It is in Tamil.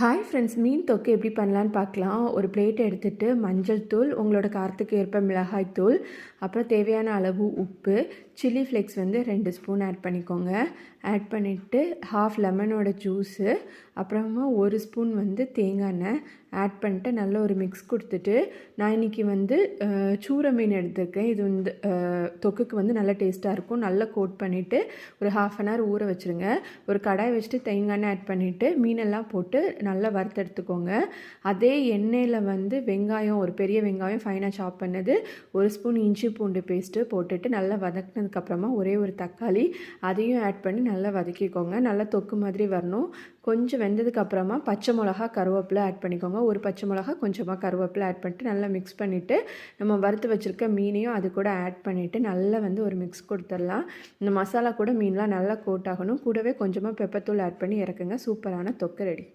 ஹாய் ஃப்ரெண்ட்ஸ் மீன் தொக்கு எப்படி பண்ணலான்னு பார்க்கலாம். ஒரு பிளேட் எடுத்துகிட்டு மஞ்சள் தூள் உங்களோட காரத்துக்கு ஏற்ப மிளகாய் தூள் அப்புறம் தேவையான அளவு உப்பு சில்லி ஃப்ளேக்ஸ் வந்து ரெண்டு ஸ்பூன் ஆட் பண்ணிக்கோங்க. ஆட் பண்ணிவிட்டு ஹாஃப் லெமனோட ஜூஸு அப்புறமா ஒரு ஸ்பூன் வந்து தேங்காய் எண்ணெய் ஆட் பண்ணிட்டு நல்ல ஒரு மிக்ஸ் கொடுத்துட்டு நான் இன்றைக்கி வந்து சூர மீன் எடுத்திருக்கேன். இது வந்து தொக்குக்கு வந்து நல்ல டேஸ்ட்டாக இருக்கும். நல்லா கோட் பண்ணிவிட்டு ஒரு ஹாஃப் அன் ஹவர் ஊற வச்சுருங்க. ஒரு கடாய் வச்சுட்டு தேங்காய் எண்ணெய் ஆட் பண்ணிவிட்டு மீனெல்லாம் போட்டு நல்லா வறுத்தெடுத்துக்கோங்க அதே எண்ணெயில் வந்து வெங்காயம் ஒரு பெரிய வெங்காயம் ஃபைனாக சாப் பண்ணது ஒரு ஸ்பூன் இஞ்சி பூண்டு பேஸ்ட்டு போட்டுட்டு நல்லா வதக்கினதுக்கப்புறமா ஒரே ஒரு தக்காளி அதையும் ஆட் பண்ணி நல்லா வதக்கிக்கோங்க. நல்லா தொக்கு மாதிரி வரணும். கொஞ்சம் வெந்ததுக்கப்புறமா பச்சை மிளகா கருவேப்பிலை ஆட் பண்ணிக்கோங்க. ஒரு பச்சை மிளகா கொஞ்சமாக கருவேப்பிலை ஆட் பண்ணிட்டு நல்லா மிக்ஸ் பண்ணிவிட்டு நம்ம வறுத்து வச்சுருக்க மீனையும் அது கூட ஆட் பண்ணிவிட்டு நல்லா வந்து ஒரு மிக்ஸ் கொடுத்துடலாம். இந்த மசாலா கூட மீன்லாம் நல்லா கோட் ஆகணும். கூடவே கொஞ்சமாக பெப்பத்தூள் ஆட் பண்ணி இறக்குங்க. சூப்பரான தொக்கு ரெடி.